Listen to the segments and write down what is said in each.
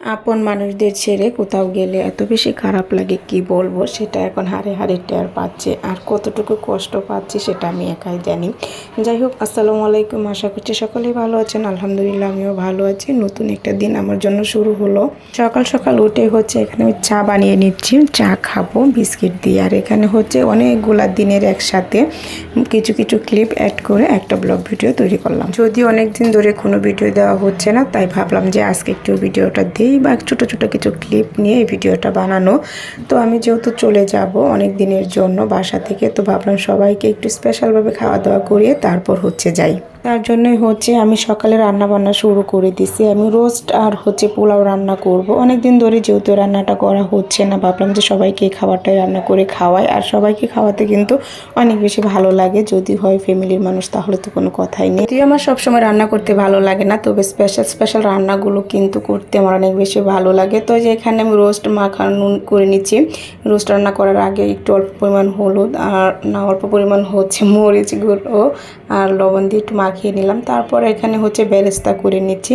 আপন মানুষদের ছেড়ে কোথাও গেলে এত বেশি খারাপ লাগে, কি বলব? সেটা এখন হারে হারে টের পাচ্ছে। আর কতটুকু কষ্ট পাচ্ছি সেটা আমি একাই জানি। যাই হোক, আসসালামু আলাইকুম। আশা করছি সকলেই ভালো আছেন। আলহামদুলিল্লাহ, আমিও ভালো আছি। নতুন একটা দিন আমার জন্য শুরু হলো। সকাল সকাল উঠে হচ্ছে এখানে আমি চা বানিয়ে নিচ্ছি। চা খাব, বিস্কিট দিয়ে। আর এখানে হচ্ছে অনেকগুলা দিনের একসাথে কিছু কিছু ক্লিপ অ্যাড করে একটা ব্লগ ভিডিও তৈরি করলাম। যদি অনেক দিন ধরে কোনো ভিডিও দেওয়া হচ্ছে না, তাই ভাবলাম যে আজকে একটু ভিডিওটা দিই। বা ছোটো ছোটো কিছু ক্লিপ নিয়ে এই ভিডিওটা বানানো। তো আমি যেহেতু চলে যাব অনেক দিনের জন্য বাসা থেকে, তো ভাবলাম সবাইকে একটু স্পেশালভাবে খাওয়া দাওয়া করিয়ে তারপর হচ্ছে যাই। তার জন্যই হচ্ছে আমি সকালে রান্না বান্না শুরু করে দিছি। আমি রোস্ট আর হচ্ছে পোলাও রান্না করব। অনেক দিন ধরে যেহেতু রান্নাটা করা হচ্ছে না, ভাবলাম যে সবাইকে এই খাবারটাই রান্না করে খাওয়াই। আর সবাইকে খাওয়াতে কিন্তু অনেক বেশি ভালো লাগে। যদি হয় ফ্যামিলির মানুষ, তাহলে তো কোনো কথাই নেই। যদিও আমার সবসময় রান্না করতে ভালো লাগে না, তবে স্পেশাল স্পেশাল রান্নাগুলো কিন্তু করতে আমার অনেক বেশি ভালো লাগে। তো যে এখানে আমি রোস্ট মাখানো করে নিচ্ছি। রোস্ট রান্না করার আগে একটু অল্প পরিমাণ হলুদ আর না, অল্প পরিমাণ হচ্ছে মরিচ গুঁড়ো আর লবণ দিয়ে একটু মাখিয়ে নিলাম। তারপর এখানে হচ্ছে বেরেস্তা করে নিচ্ছি।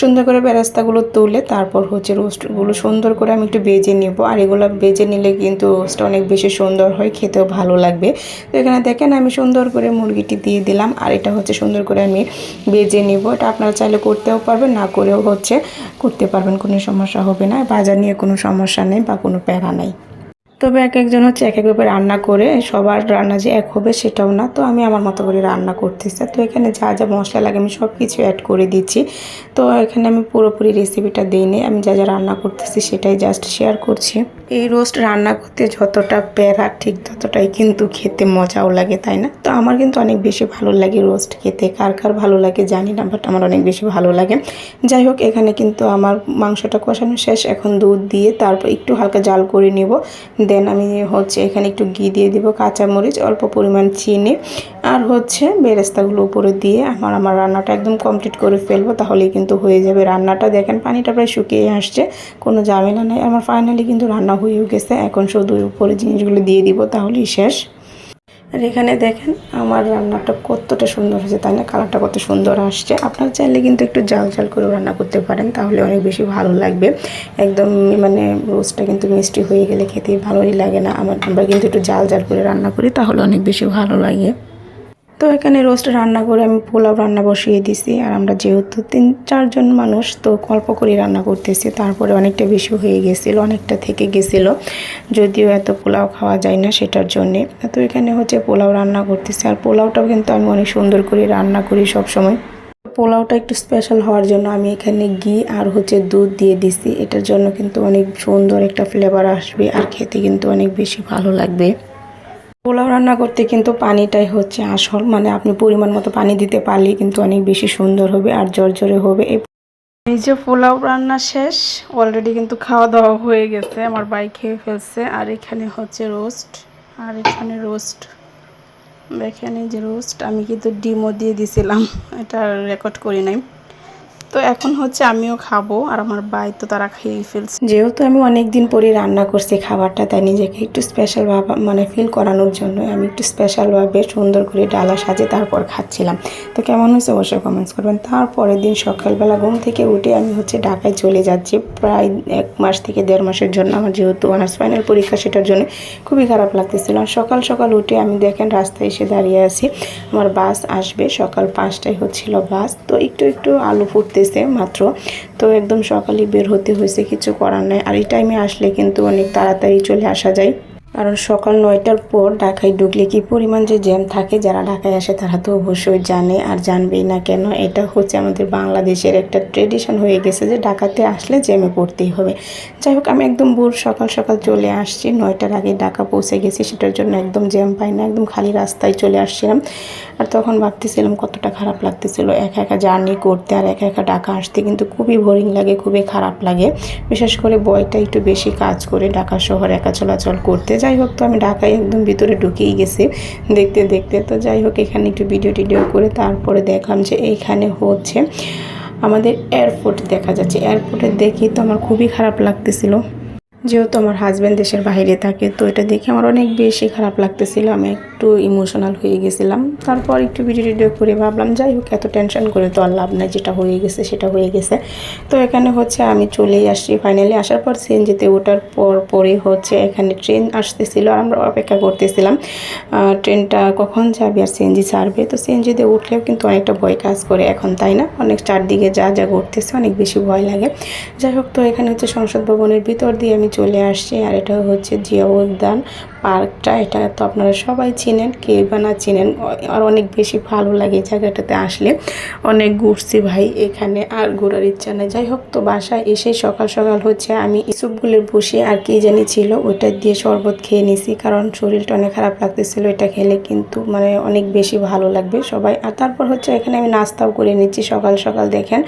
সুন্দর করে বেরেস্তাগুলো তুলে তারপর হচ্ছে রোস্টগুলো সুন্দর করে আমি একটু বেজে নিব। আর এগুলো বেজে নিলে কিন্তু রোস্টটা অনেক বেশি সুন্দর হয়, খেতেও ভালো লাগবে। তো এখানে দেখেন আমি সুন্দর করে মুরগিটি দিয়ে দিলাম। আর এটা হচ্ছে সুন্দর করে আমি বেজে নিব। এটা আপনারা চাইলে করতেও পারবেন, না করেও হচ্ছে করতে পারবেন, কোনো সমস্যা হবে না। বাজার নিয়ে কোনো সমস্যা নেই বা কোনো প্যারা নাই। তবে এক একজন হচ্ছে এক একভাবে রান্না করে, সবার রান্না যে এক হবে সেটাও না। তো আমি আমার মতো করে রান্না করতেছি। তো এখানে যা যা মশলা লাগে আমি সব কিছু অ্যাড করে দিচ্ছি। তো এখানে আমি পুরোপুরি রেসিপিটা দিই দিইনি আমি যা যা রান্না করতেছি সেটাই জাস্ট শেয়ার করছি। এই রোস্ট রান্না করতে যতটা প্যারা ঠিক ততটাই কিন্তু খেতে মজাও লাগে, তাই না? তো আমার কিন্তু অনেক বেশি ভালো লাগে রোস্ট খেতে। কার কার ভালো লাগে জানি না বাট আমার অনেক বেশি ভালো লাগে। যাই হোক, এখানে কিন্তু আমার মাংসটা কষানো শেষ। এখন দুধ দিয়ে তারপর একটু হালকা জাল করে নিব। দেন আমি হচ্ছে এখানে একটু ঘি দিয়ে দিব, কাঁচামরিচ, অল্প পরিমাণ চিনি আর হচ্ছে বেরেস্তাগুলো উপরে দিয়ে আমার আমার রান্নাটা একদম কমপ্লিট করে ফেলব, তাহলেই কিন্তু হয়ে যাবে রান্নাটা। দেখেন পানিটা প্রায় শুকিয়ে আসছে, কোনো ঝামেলা নেই। আমার ফাইনালি কিন্তু রান্না হয়েও গেছে, এখন শুধু উপরে জিনিসগুলো দিয়ে দিব, তাহলেই শেষ। আর এখানে দেখেন আমার রান্নাটা কতটা সুন্দর হয়েছে, তাই না? কালারটা কত সুন্দর আসছে। আপনারা চাইলে কিন্তু একটু জাল জাল করে রান্না করতে পারেন, তাহলে অনেক বেশি ভালো লাগবে। একদম মানে রোজটা কিন্তু মিষ্টি হয়ে গেলে খেতে ভালোই লাগে না। আমার, আমরা কিন্তু একটু জাল জাল করে রান্না করি, তাহলে অনেক বেশি ভালো লাগে। তো এখানে রোস্ট রান্না করে আমি পোলাও রান্না বসিয়ে দিছি। আর আমরা যেহেতু তিন, চারজন মানুষ, তো অল্প করে রান্না করতেছি। তারপরে অনেকটা বেশি হয়ে গেছিল, অনেকটা থেকে গেছিল। যদিও এত পোলাও খাওয়া যায় না সেটার জন্যে। তো এখানে হচ্ছে পোলাও রান্না করতেছি। আর পোলাওটাও কিন্তু আমি অনেক সুন্দর করে রান্না করি সব সময় পোলাওটা একটু স্পেশাল হওয়ার জন্য আমি এখানে ঘি আর হচ্ছে দুধ দিয়ে দিছি। এটার জন্য কিন্তু অনেক সুন্দর একটা ফ্লেভার আসবে। আর খেতে কিন্তু অনেক বেশি ভালো লাগবে। পোলাও রান্না করতে কিন্তু পানিটাই হচ্ছে আসল। মানে আপনি পরিমাণ মতো পানি দিতে পারলে কিন্তু অনেক বেশি সুন্দর হবে আর জর্জরে হবে। এই যে পোলাও রান্না শেষ অলরেডি কিন্তু খাওয়া দাওয়া হয়ে গেছে। আমার বাই খেয়ে ফেলছে। আর এখানে হচ্ছে রোস্ট আর এখানে রোস্ট দেখেন এই যে রোস্ট আমি কিন্তু ডিমও দিয়ে দিছিলাম। এটা রেকর্ড করি নাই। তো এখন হচ্ছে আমিও খাব আর আমার বাই তো তারা খেয়েই ফেলছে। যেহেতু আমি অনেক দিন পরে রান্না করছি খাবারটা, তাই নিজেকে একটু স্পেশাল ভাবে মানে ফিল করানোর জন্য আমি একটু স্পেশালভাবে সুন্দর করে ডালা সাজে তারপর খাচ্ছিলাম। তো কেমন হয়েছে অবশ্যই কমেন্টস করবেন। তারপরের দিন সকালবেলা ঘুম থেকে উঠে আমি হচ্ছে ঢাকায় চলে যাচ্ছি। প্রায় এক মাস থেকে দেড় মাসের জন্য আমার যেহেতু অনার্স ফাইনাল পরীক্ষা সেটার জন্য খুবই খারাপ লাগতেছিল। আর সকাল সকাল উঠে আমি দেখেন রাস্তায় এসে দাঁড়িয়ে আছি। আমার বাস আসবে সকাল পাঁচটায় হচ্ছিল বাস তো একটু একটু আলু ফুটতেছে মাত্র। তো একদম সকালে বের হতে হয়েছে, কিছু করার নাই। আর এই টাইমে আসলে কিন্তু অনেক তাড়াতাড়ি চলে আসা যায়। কারণ সকাল নয়টার পর ঢাকায় ঢুকলে কি পরিমাণ যে জ্যাম থাকে, যারা ঢাকায় আসে তারা তো অবশ্যই জানে আর জানবেই না কেন। এটা হচ্ছে আমাদের বাংলাদেশের একটা ট্রেডিশন হয়ে গেছে যে ঢাকাতে আসলে জ্যামে পড়তেই হবে। যাই হোক, আমি একদম ভোর সকাল সকাল চলে আসছি। নয়টার আগে ঢাকা পৌঁছে গেছি, সেটার জন্য একদম জ্যাম পাই না, একদম খালি রাস্তায় চলে আসছিলাম। আর তখন ভাবতেছিলাম কতটা খারাপ লাগতেছিল, একা একা জার্নি করতে আর একা একা ঢাকা আসতে কিন্তু খুবই বোরিং লাগে, খুবই খারাপ লাগে। বিশেষ করে বয়টা একটু বেশি কাজ করে ঢাকা শহর একা চলাচল করতে। যাই হোক তো আমি ঢাকায় একদম ভিতরে ঢুকেই গেছি দেখতে দেখতে। তো যাই হোক, এখানে একটু ভিডিও টিডিও করে তারপরে দেখলাম যে এইখানে হচ্ছে আমাদের এয়ারপোর্ট দেখা যাচ্ছে। এয়ারপোর্টে দেখি তো আমার খুবই খারাপ লাগতেছিল। যেহেতু আমার হাজব্যান্ড দেশের বাইরে থাকে, তো এটা দেখে আমার অনেক বেশি খারাপ লাগতেছিল। আমি একটু ইমোশনাল হয়ে গেছিলাম। তারপর একটু ভিডিও টিডিও করে ভাবলাম, যাই হোক, এত টেনশন করে তো আর লাভ নাই, যেটা হয়ে গেছে, সেটা হয়ে গেছে। তো এখানে হচ্ছে আমি চলেই আসছি ফাইনালি আসার পর সিএনজিতে ওঠার পর পরে হচ্ছে এখানে ট্রেন আসতেছিল আর আমরা অপেক্ষা করতেছিলাম। ট্রেনটা কখন যাবে আর সিএনজি ছাড়বে? তো সিএনজিতে উঠলেও কিন্তু অনেকটা ভয় কাজ করে এখন, তাই না? অনেক চারদিকে যা যা ঘটতেছে অনেক বেশি ভয় লাগে। যাই হোক, তো এখানে হচ্ছে সংসদ ভবনের ভিতর দিয়ে আমি চলে আসছি আর এটা হচ্ছে জিয়া উদ্যান পার্কটা। এটা তো আপনারা সবাই চিনেন কে বা না চিনেন। আর অনেক বেশি ভালো লাগে জায়গাটাতে আসলে। অনেক ঘুরছি ভাই এখানে, আর ঘোরার ইচ্ছা নেই। যাই হোক, তো বাসায় এসে সকাল সকাল হচ্ছে আমি ইসুপগুলোর বসে আর কি জানি ছিল, ওইটা দিয়ে শরবত খেয়ে নিছি কারণ শরীরটা অনেক খারাপ লাগতেছিল। এটা খেলে কিন্তু মানে অনেক বেশি ভালো লাগবে সবাই। আর তারপর হচ্ছে এখানে আমি নাস্তাও করে নিচ্ছি। সকাল সকাল দেখেন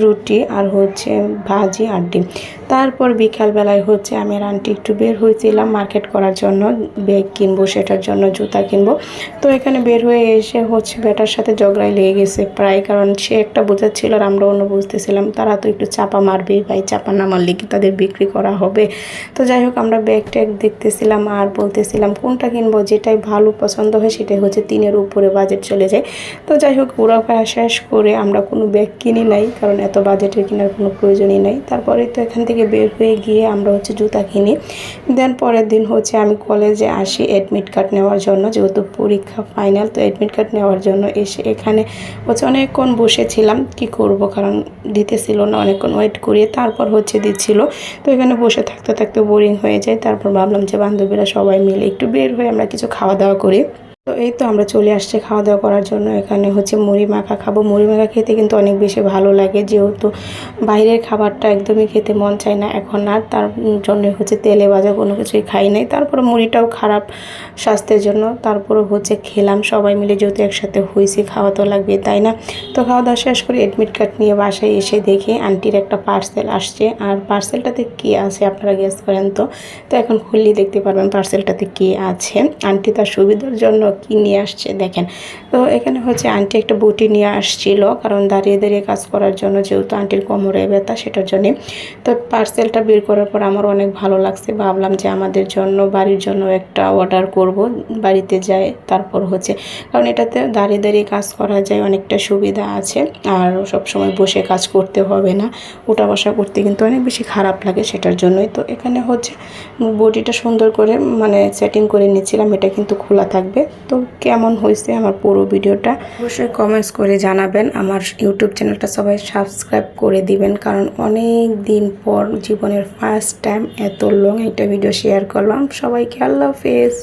রুটি আর হচ্ছে ভাজি আর ডিম। তারপর বিকালবেলায় হচ্ছে, আমি আর আন্টি একটু বের হয়েছিলাম মার্কেট করার জন্য, ব্যাগ কিনবো, সেটার জন্য জুতা কিনবো। তো এখানে বের হয়ে এসে হচ্ছে বেটার সাথে ঝগড়াই লেগে গেছে প্রায়, কারণ সে একটা বোঝাচ্ছিল আর আমরা অন্য বুঝতেছিলাম, তারা তো একটু চাপা মারবেই ভাই চাপা না মারলে কি তাদের বিক্রি করা হবে? তো যাই হোক, আমরা ব্যাগ ট্যাগ দেখতেছিলাম আর বলতেছিলাম, কোনটা কিনবো? যেটাই ভালো পছন্দ হয়, সেটাই হচ্ছে তিনের উপরে বাজেট চলে যায়। তো যাই হোক, ঘোরাফেরা শেষ করে আমরা কোনো ব্যাগ কিনি নাই, কারণ এত বাজেটের কেনার কোনো প্রয়োজনই নাই। তারপরে তো এখান থেকে বের হয়ে গিয়ে আমরা জুতা কিনি। দেন পরের দিন হচ্ছে আমি কলেজে আসি অ্যাডমিট কার্ড নেওয়ার জন্য, যেহেতু পরীক্ষা ফাইনাল তো অ্যাডমিট কার্ড নেওয়ার জন্য এসে এখানে হচ্ছে অনেকক্ষণ বসেছিলাম। কি করব? কারণ দিতেছিল না, অনেকক্ষণ ওয়েট করিয়ে তারপর হচ্ছে দিচ্ছিল। তো এখানে বসে থাকতে থাকতে বোরিং হয়ে যায়। তারপর ভাবলাম যে বান্ধবীরা সবাই মিলে একটু বের হয়ে আমরা কিছু খাওয়া দাওয়া করি। তো এই তো আমরা চলে আসছি খাওয়া দাওয়া করার জন্য। এখানে হচ্ছে মুড়ি মাখা খাব। মুড়ি মাখা খেতে কিন্তু অনেক বেশি ভালো লাগে। যেহেতু বাইরের খাবারটা একদমই খেতে মন চায় না, এখন আর তার জন্য হচ্ছে তেলে ভাজা কোনো কিছুই খাই নাই। তারপরে মুড়িটাও খারাপ স্বাস্থ্যের জন্য। তারপরে হচ্ছে খেলাম সবাই মিলে, যেহেতু একসাথে হয়েছি খাওয়া তো লাগবে, তাই না? তো খাওয়া দাওয়া শেষ করে অ্যাডমিট কার্ড নিয়ে বাসায় এসে দেখি আন্টির একটা পার্সেল আসছে। আর পার্সেলটাতে কী আছে আপনারা গেস করেন তো? তো এখন খুললেই দেখতে পারবেন পার্সেলটাতে কী আছে। আন্টি তার সুবিধার জন্য কী নিয়ে আসছে দেখেন। তো এখানে হচ্ছে আন্টি একটা বটি নিয়ে আসছিল, কারণ দাঁড়িয়ে দাঁড়িয়ে কাজ করার জন্য যেহেতু আন্টির কোমরে ব্যথা সেটার জন্যে। তো পার্সেলটা বের করার পর আমার অনেক ভালো লাগছে, ভাবলাম যে আমাদের জন্য, বাড়ির জন্য একটা অর্ডার করব, বাড়িতে যায় তারপর হচ্ছে। কারণ এটাতে দাঁড়িয়ে দাঁড়িয়ে কাজ করা যায় অনেকটা সুবিধা আছে, আর সব সময় বসে কাজ করতে হবে না। উঠা বসা করতে কিন্তু অনেক বেশি খারাপ লাগে সেটার জন্যই। তো এখানে হচ্ছে বডিটা সুন্দর করে মানে সেটিং করে নিচ্ছিলাম এটা কিন্তু খোলা থাকবে। তো কেমন হয়েছে আমার পুরো ভিডিওটা? অবশ্যই কমেন্টস করে জানাবেন। আমার ইউটিউব চ্যানেলটা সবাই সাবস্ক্রাইব করে দিবেন, কারণ অনেক দিন পর জীবনের ফার্স্ট টাইম এত লং একটা ভিডিও শেয়ার করলাম। সবাইকে আল্লাহ হাফেজ।